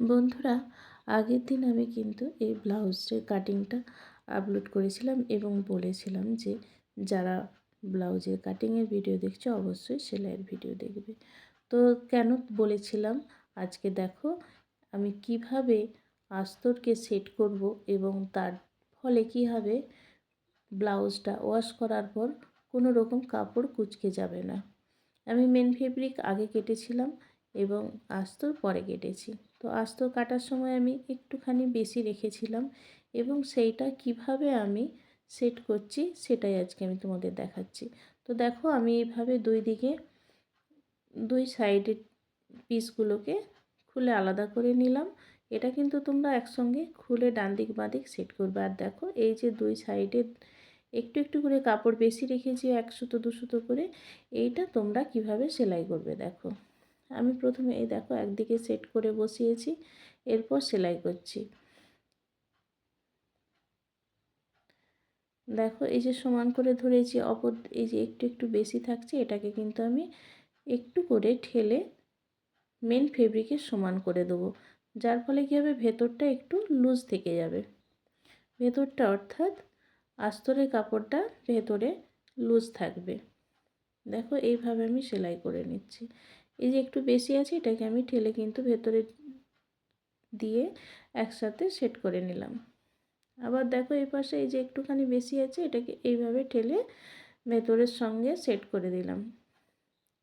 বন্ধুরা, আগের দিন আমি কিন্তু এই ব্লাউজের কাটিংটা আপলোড করেছিলাম এবং বলেছিলাম যে যারা ব্লাউজের কাটিংয়ের ভিডিও দেখছে অবশ্যই সেলাইয়ের ভিডিও দেখবে। তো কেন বলেছিলাম? আজকে দেখো, আমি কীভাবে আস্তরকে সেট করব এবং তার ফলে কী হবে? ব্লাউজটা ওয়াশ করার পর কোনো রকম কাপড় কুচকে যাবে না। আমি মেন ফেব্রিক আগে কেটেছিলাম এবং আস্তর পরে কেটেছি। তো আস্তর কাটার সময় আমি একটুখানি বেশি রেখেছিলাম এবং সেইটা কীভাবে আমি সেট করছি সেটাই আজকে আমি তোমাদের দেখাচ্ছি। তো দেখো আমি এইভাবে দুই দিকে, দুই সাইডের পিসগুলোকে খুলে আলাদা করে নিলাম। এটা কিন্তু তোমরা একসঙ্গে খুলে ডান দিক বাঁ দিক সেট করবে। আর দেখো এই যে দুই সাইডে একটু একটু করে কাপড় বেশি রেখেছি, এক সুতো, দু সুতো করে, এইটা তোমরা কীভাবে সেলাই করবে দেখো। আমি প্রথমে এই দেখো একদিকে সেট করে বসিয়েছি, এরপর সেলাই করছি। দেখো এই যে সমান করে ধরেছি, অপর এই যে একটু একটু বেশি থাকছে, এটাকে কিন্তু আমি একটু করে ঠেলে মেন ফেব্রিকের সমান করে দেবো। যার ফলে কী হবে? ভেতরটা একটু লুজ থেকে যাবে। ভেতরটা অর্থাৎ আস্তরের কাপড়টা ভেতরে লুজ থাকবে। দেখো এইভাবে আমি সেলাই করে নিচ্ছি। এই যে একটু বেশি আছে, এটাকে আমি ঠেলে কিন্তু ভেতরে দিয়ে একসাথে সেট করে নিলাম। আবার দেখো এই পাশে এই যে একটুখানি বেশি আছে, এটাকে এইভাবে ঠেলে ভেতরের সঙ্গে সেট করে দিলাম।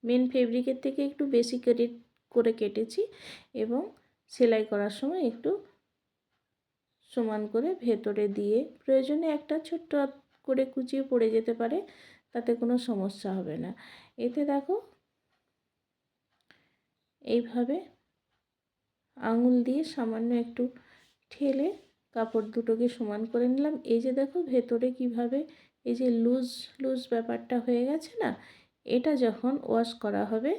মেন ফেব্রিকের থেকে একটু বেশি কেটে করে কেটেছি এবং সেলাই করার সময় একটু সমান করে ভেতরে দিয়ে, প্রয়োজনে একটা ছোট্ট করে কুচিয়ে পড়ে যেতে পারে, তাতে কোনো সমস্যা হবে না। এতে দেখো এইভাবে আঙুল দিয়ে সামান্য একটু ঠেলে কাপড় দুটোকে সমান করে নিলাম। এই যে দেখো ভেতরে কীভাবে এই যে লুজ লুজ ব্যাপারটা হয়ে গেছে না, এটা যখন ওয়াশ করা হবে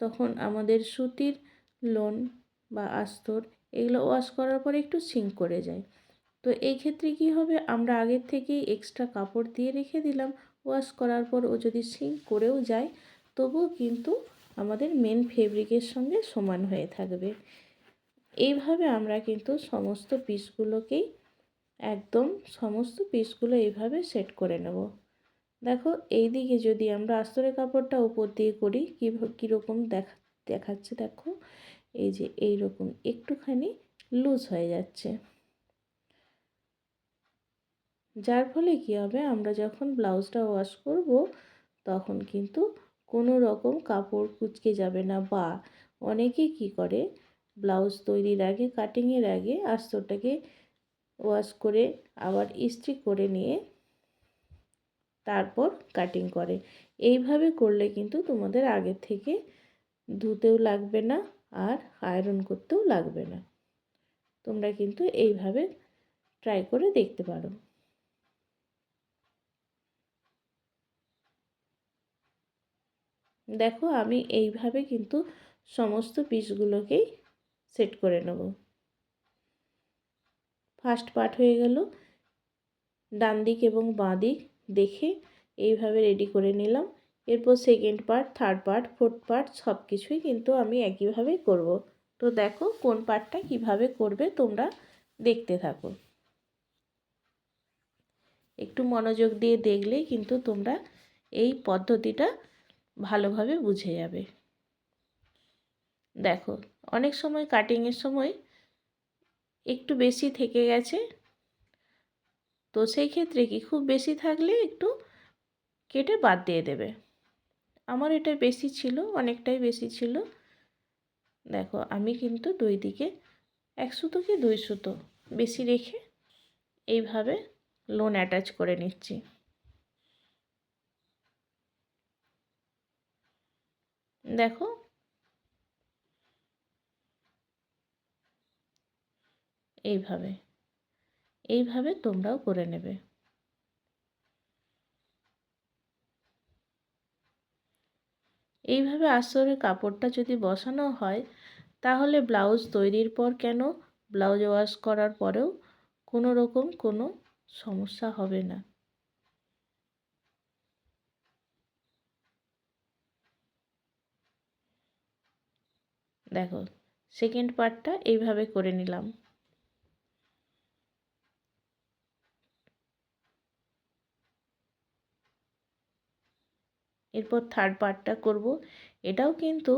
তখন আমাদের সুতির লোন বা আস্তর এগুলো ওয়াশ করার পরে একটু সিঙ্ক করে যায়। তো এই ক্ষেত্রে কি হবে? আমরা আগের থেকেই এক্সট্রা কাপড় দিয়ে রেখে দিলাম। ওয়াশ করার পর ও যদি সিঙ্ক করেও যায় তবুও কিন্তু আমাদের মেন ফেব্রিকের সঙ্গে সমান হয়ে থাকবে। এইভাবে আমরা কিন্তু সমস্ত পিসগুলোকেই একদম সমস্ত পিসগুলো এইভাবে সেট করে নেব। দেখো এই দিকে যদি আমরা আস্তরের কাপড়টা উপর দিয়ে করি কী কীরকম দেখা, দেখাচ্ছে দেখো, এই যে এই রকম একটুখানি লুজ হয়ে যাচ্ছে। যার ফলে কী হবে, আমরা যখন ব্লাউজটা ওয়াশ করব, তখন কিন্তু কোনো রকম কাপড় কুচকে যাবে না। বা অনেকে কি করে? ব্লাউজ তৈরির আগে, কাটিংয়ের আগে আস্তরটাকে ওয়াশ করে আবার ইস্ত্রি করে নিয়ে তারপর কাটিং করে। এইভাবে করলে কিন্তু তোমাদের আগে থেকে ধুতেও লাগবে না আর আয়রন করতেও লাগবে না। তোমরা কিন্তু এইভাবে ট্রাই করে দেখতে পারো। দেখো আমি এইভাবে কিন্তু সমস্ত পিসগুলোকেই সেট করে নেব। ফার্স্ট পার্ট হয়ে গেল। ডান দিক এবং বাঁ দিক দেখে এইভাবে রেডি করে নিলাম। এরপর second part, third part, fourth part সব কিছুই কিন্তু আমি একইভাবেই করব। তো দেখো কোন পার্টটা কীভাবে করবে তোমরা দেখতে থাকো। একটু মনোযোগ দিয়ে দেখলেই কিন্তু তোমরা এই পদ্ধতিটা ভালোভাবে বুঝে যাবে। দেখো, অনেক সময় কাটিংয়ের সময় একটু বেশি থেকে গেছে। তো সেই ক্ষেত্রে কি খুব বেশি থাকলে একটু কেটে বাদ দিয়ে দেবে। আমার এটা বেশি ছিল, অনেকটাই বেশি ছিল। দেখো, আমি কিন্তু দুই দিকে এক সুতো কি দুই সুতো বেশি রেখে এইভাবে লোন অ্যাটাচ করে নিচ্ছি। দেখো। এইভাবে এইভাবে তোমরাও করে নেবে। এইভাবে আসরের কাপড়টা যদি বসানো হয়, তাহলে ব্লাউজ তৈরির পর কেন ব্লাউজ ওয়াশ করার পরেও কোনো রকম কোনো সমস্যা হবে না। দেখো সেকেন্ড পার্টটা এইভাবে করে নিলাম। এরপর থার্ড পার্টটা করব। এটাও কিন্তু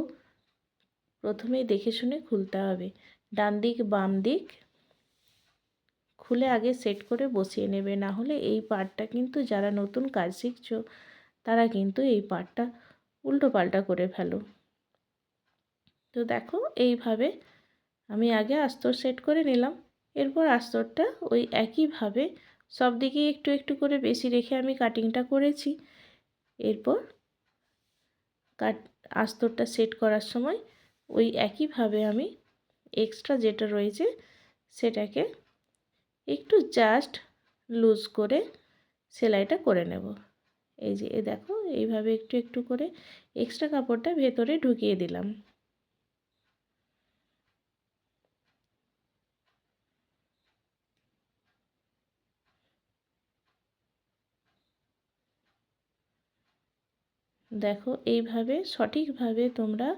প্রথমেই দেখে শুনে খুলতে হবে। ডান দিক, বাম দিক খুলে আগে সেট করে বসিয়ে নেবে। না হলে এই পার্টটা কিন্তু যারা নতুন কাজ শিখছো, তারা কিন্তু এই পার্টটা উল্টো পাল্টা করে ফেলো। তো দেখো এইভাবে আমি আগে আস্তর সেট করে নিলাম। এরপর আস্তরটা ওই একইভাবে সব দিকেই একটু একটু করে বেশি রেখে আমি কাটিংটা করেছি। এরপর কাট আস্তরটা সেট করার সময় ওই একইভাবে আমি এক্সট্রা যেটা রয়েছে সেটাকে একটু জাস্ট লুজ করে সেলাইটা করে নেব। এই যে, এ দেখো, এইভাবে একটু একটু করে এক্সট্রা কাপড়টা ভেতরে ঢুকিয়ে দিলাম। দেখো এইভাবে সঠিকভাবে তোমরা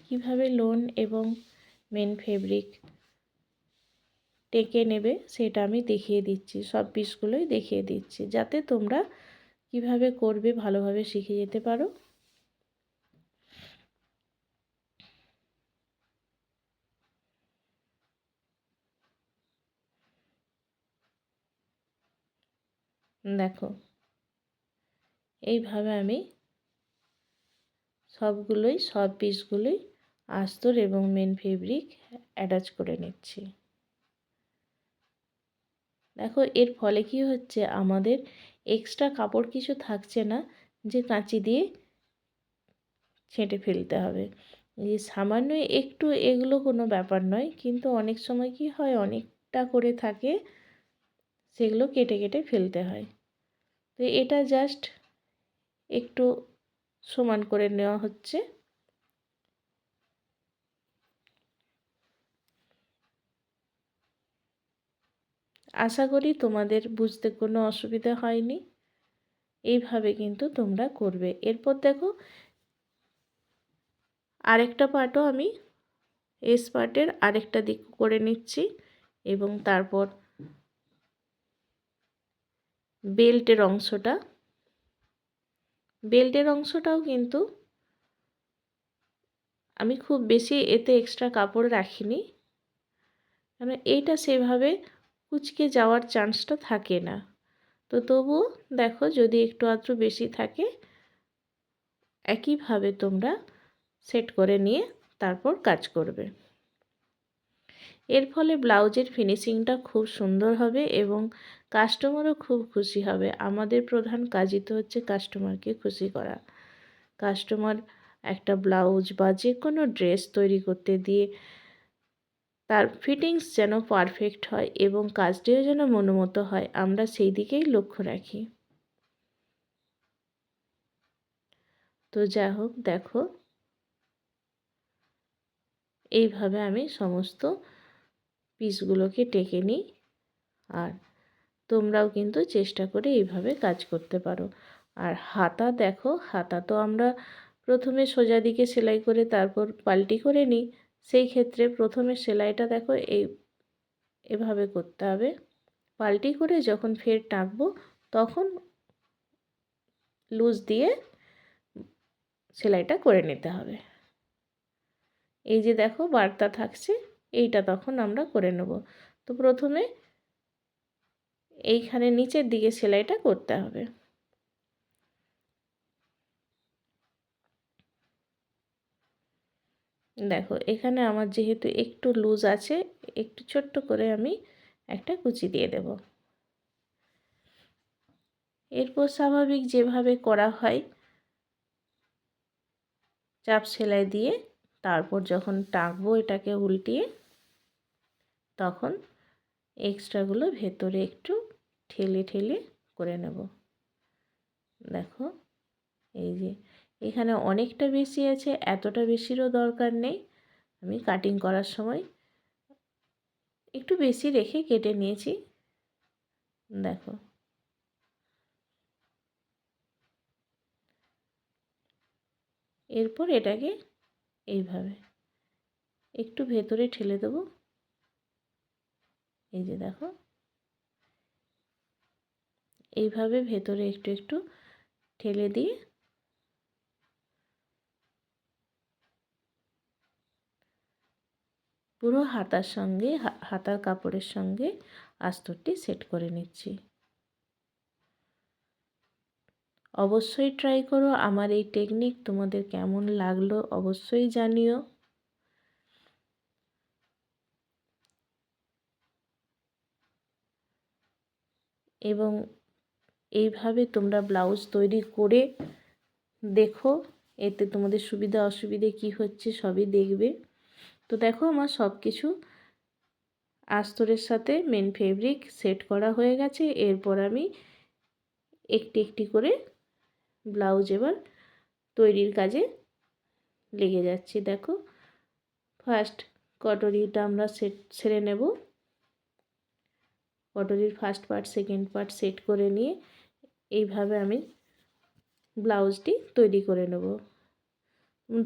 কীভাবে লোন এবং মেন ফেব্রিক টেকে নেবে সেটা আমি দেখিয়ে দিচ্ছি, সব পিসগুলোই দেখিয়ে দিচ্ছি। যাতে তোমরা কীভাবে করবে ভালোভাবে শিখে যেতে পারো। দেখো, এইভাবে আমি সবগুলোই, সব পিসগুলোই আস্তর এবং মেন ফেব্রিক অ্যাটাচ করে নিচ্ছি। দেখো, এর ফলে কি হচ্ছে? আমাদের এক্সট্রা কাপড় কিছু থাকছে না যে কাঁচি দিয়ে ছেঁটে ফেলতে হবে। যে সামান্য একটু এগুলো কোনো ব্যাপার নয়, কিন্তু অনেক সময় কি হয়? অনেকটা করে থাকে, সেগুলো কেটে কেটে ফেলতে হয়। তো এটা জাস্ট একটু সমান করে নেওয়া হচ্ছে। আশা করি তোমাদের বুঝতে কোনো অসুবিধা হয়নি। এইভাবে কিন্তু তোমরা করবে। এরপর দেখো, আরেকটা পার্টও আমি এস পার্টের আরেকটা দিক করে নিচ্ছি এবং তারপর বেল্টের অংশটা বেল্টের অংশটাও কিন্তু আমি খুব বেশি এতে এক্সট্রা কাপড় রাখিনি। কারণ এইটা সেভাবে কুচকে যাওয়ার চান্সটা থাকে না। তো তবুও দেখো যদি একটু আধটু বেশি থাকে, একইভাবে তোমরা সেট করে নিয়ে তারপর কাজ করবে। এর ফলে ব্লাউজের ফিনিশিংটা খুব সুন্দর হবে এবং কাস্টমারও খুব খুশি হবে। আমাদের প্রধান কাজই তো হচ্ছে কাস্টমারকে খুশি করা। কাস্টমার একটা ব্লাউজ বা যে কোনো ড্রেস তৈরি করতে দিয়ে তার ফিটিংস যেন পারফেক্ট হয় এবং কাজটিও যেন মনোমতো হয়, আমরা সেই দিকেই লক্ষ্য রাখি। তো যাই হোক, দেখো। এইভাবে আমি সমস্ত পিসগুলোকে টেকে নিই। আর তোমরাও কিন্তু চেষ্টা করে এইভাবে কাজ করতে পারো। আর হাতা দেখো, হাতা তো আমরা প্রথমে সোজা দিকে সেলাই করে তারপর পাল্টি করে নিই। সেই ক্ষেত্রে প্রথমে সেলাইটা দেখো, এই, এভাবে করতে হবে। পাল্টি করে যখন ফের টাকবো তখন লুজ দিয়ে সেলাইটা করে নিতে হবে। এই যে দেখো, বার্তা থাকছে, এইটা তখন আমরা করে নেব। তো প্রথমে এইখানে নিচের দিকে সেলাইটা করতে হবে। দেখো, এখানে আমার যেহেতু একটু লুজ আছে, একটু ছোট্ট করে আমি একটা কুচি দিয়ে দেব। এরপর স্বাভাবিক যেভাবে করা হয়, চাপ সেলাই দিয়ে তারপর যখন টাকবো এটাকে উল্টিয়ে, তখন এক্সট্রাগুলো ভেতরে একটু ঠেলে ঠেলে করে নেব। দেখো, এই যে এখানে অনেকটা বেশি আছে, এতটা বেশিরও দরকার নেই। আমি কাটিং করার সময় একটু বেশি রেখে কেটে নিয়েছি। দেখো, এরপর এটাকে এইভাবে একটু ভেতরে ঠেলে দেবো। এই যে দেখো। এইভাবে ভেতরে একটু একটু ঠেলে দিয়ে পুরো হাতার সঙ্গে হাতার কাপড়ের সঙ্গে আস্তরটি সেট করে নিচ্ছি। অবশ্যই ট্রাই করো। আমার এই টেকনিক তোমাদের কেমন লাগল অবশ্যই জানিও। এবং এইভাবে তোমরা ব্লাউজ তৈরি করে দেখো, এতে তোমাদের সুবিধা অসুবিধে কি হচ্ছে সবই দেখবে। তো দেখো আমার সব কিছু আস্তরের সাথে মেন ফেব্রিক সেট করা হয়ে গেছে। এরপর আমি একটি একটি করে ব্লাউজ এবার তৈরির কাজে লেগে যাচ্ছি। দেখো ফার্স্ট কটরিটা আমরা সেট সেরে নেব। কটরির first part second part set করে নিয়ে এইভাবে আমি ব্লাউজটি তৈরি করে নেব।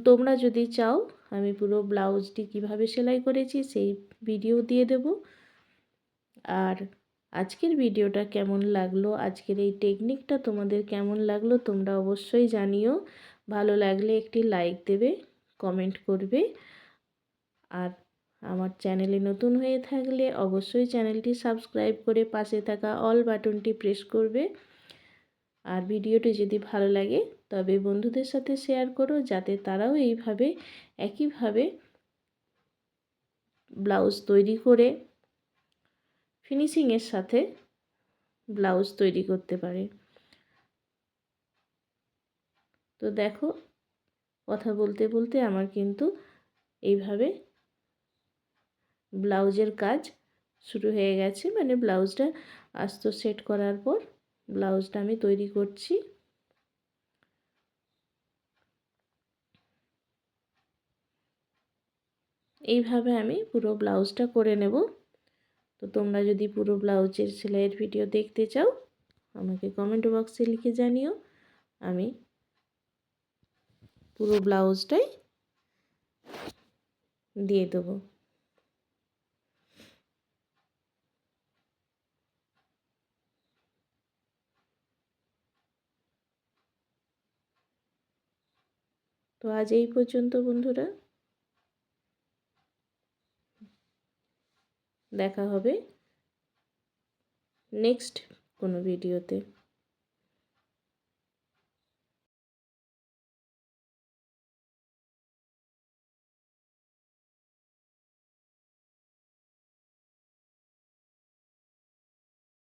তোমরা যদি চাও, আমি পুরো ব্লাউজটি কীভাবে সেলাই করেছি সেই ভিডিও দিয়ে দেব। আর আজকের ভিডিওটা কেমন লাগল, আজকের এই টেকনিকটা তোমাদের কেমন লাগল, তোমরা অবশ্যই জানিও। ভালো লাগলে একটি লাইক দেবে কমেন্ট করবে। আর আমার চ্যানেলে নতুন হয়ে থাকলে অবশ্যই চ্যানেলটি সাবস্ক্রাইব করে পাশে থাকা অল বাটনটি প্রেস করবে। আর ভিডিওটি যদি ভালো লাগে, তবে বন্ধুদের সাথে শেয়ার করো যাতে তারাও এইভাবে, একইভাবে ব্লাউজ তৈরি করে ফিনিশিংয়ের সাথে ব্লাউজ তৈরি করতে পারে। তো দেখো, কথা বলতে বলতে আমার কিন্তু এইভাবে ব্লাউজের কাজ শুরু হয়ে গেছে। মানে ব্লাউজটা আস্ত সেট করার পর ব্লাউজটা আমি তৈরি করছি। এইভাবে আমি পুরো ব্লাউজটা করে নেব। তো তোমরা যদি পুরো ব্লাউজের সেলাইয়ের ভিডিও দেখতে চাও, আমাকে কমেন্ট বক্সে লিখে জানিও। আমি পুরো ব্লাউজটাই দিয়ে দেবো। তো আজ এই পর্যন্ত বন্ধুরা। দেখা হবে নেক্সট কোনো ভিডিওতে